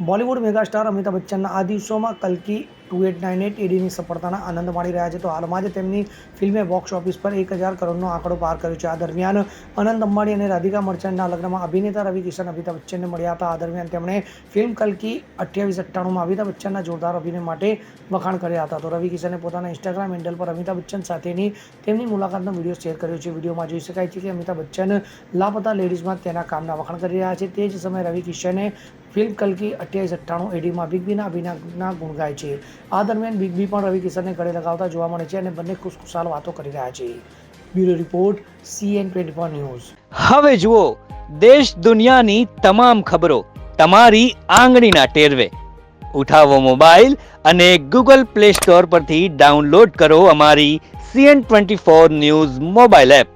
Bollywood megastar Amitabh બચ્ચનના આ દિવસોમાં કલ્કી ટુ એટ નાઇન એટ એડીની સફળતાના આનંદ માણી રહ્યા છે. તો હાલમાં જ તેમની ફિલ્મે બોક્સ ઓફિસ પર એક હજાર કરોડનો આંકડો પાર કર્યો છે. આ દરમિયાન અનંત અંબાણી અને રાધિકા મર્ચન્ટના લગ્નમાં અભિનેતા રવિ કિશન, અમિતાભ બચ્ચનને મળ્યા હતા. આ દરમિયાન તેમણે ફિલ્મ કલકી અઠ્યાવીસ અઠ્ઠાણુંમાં અમિતાભ બચ્ચનના જોરદાર અભિનય માટે વખાણ કર્યા હતા. તો રવિ કિશને પોતાના ઇન્સ્ટાગ્રામ હેન્ડલ પર અમિતાભ બચ્ચન સાથેની તેમની મુલાકાતનો વીડિયો શેર કર્યો છે. વિડીયોમાં જોઈ શકાય છે કે અમિતાભ બચ્ચન લાપતા લેડીઝમાં તેના કામના વખાણ કરી રહ્યા છે. તે જ સમયે રવિ કિશને ફિલ્મ કલકી અઠ્યાવીસ અઠ્ઠાણું એડીમાં બિગ બીના અભિનયના ગુણ ગાય છે. આ દરમિયાન બિગ બી પણ રવિ કિશનને ગળે લગાવતા જોવા મળે છે અને બંને ખુશખુશાલ વાતો કરી રહ્યા છે. Bureau report CN twenty four news. હવે જુઓ, દેશ દુનિયાની તમામ ખબરો તમારી આંગળીના ટેરવે. ઉઠાવો મોબાઈલ અને ગૂગલ પ્લે સ્ટોર પરથી ડાઉનલોડ કરો અમારી CN twenty four news mobile app.